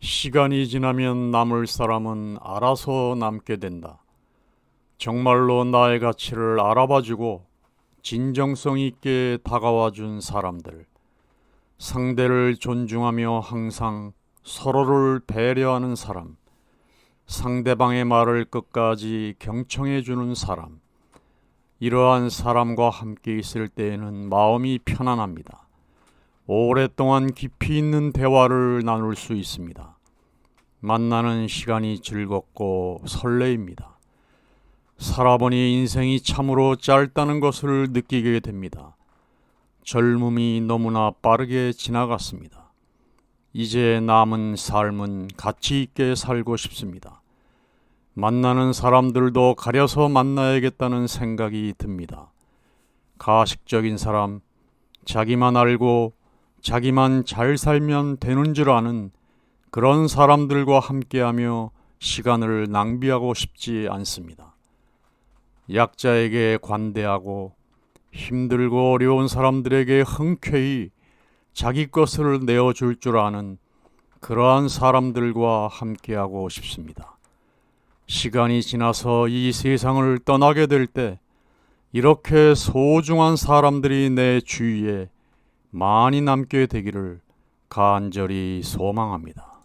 시간이 지나면 남을 사람은 알아서 남게 된다. 정말로 나의 가치를 알아봐주고 진정성 있게 다가와 준 사람들. 상대를 존중하며 항상 서로를 배려하는 사람. 상대방의 말을 끝까지 경청해 주는 사람. 이러한 사람과 함께 있을 때에는 마음이 편안합니다. 오랫동안 깊이 있는 대화를 나눌 수 있습니다. 만나는 시간이 즐겁고 설레입니다. 살아보니 인생이 참으로 짧다는 것을 느끼게 됩니다. 젊음이 너무나 빠르게 지나갔습니다. 이제 남은 삶은 가치 있게 살고 싶습니다. 만나는 사람들도 가려서 만나야겠다는 생각이 듭니다. 가식적인 사람, 자기만 알고 자기만 잘 살면 되는 줄 아는 그런 사람들과 함께하며 시간을 낭비하고 싶지 않습니다. 약자에게 관대하고 힘들고 어려운 사람들에게 흔쾌히 자기 것을 내어줄 줄 아는 그러한 사람들과 함께하고 싶습니다. 시간이 지나서 이 세상을 떠나게 될 때 이렇게 소중한 사람들이 내 주위에 많이 남게 되기를 간절히 소망합니다.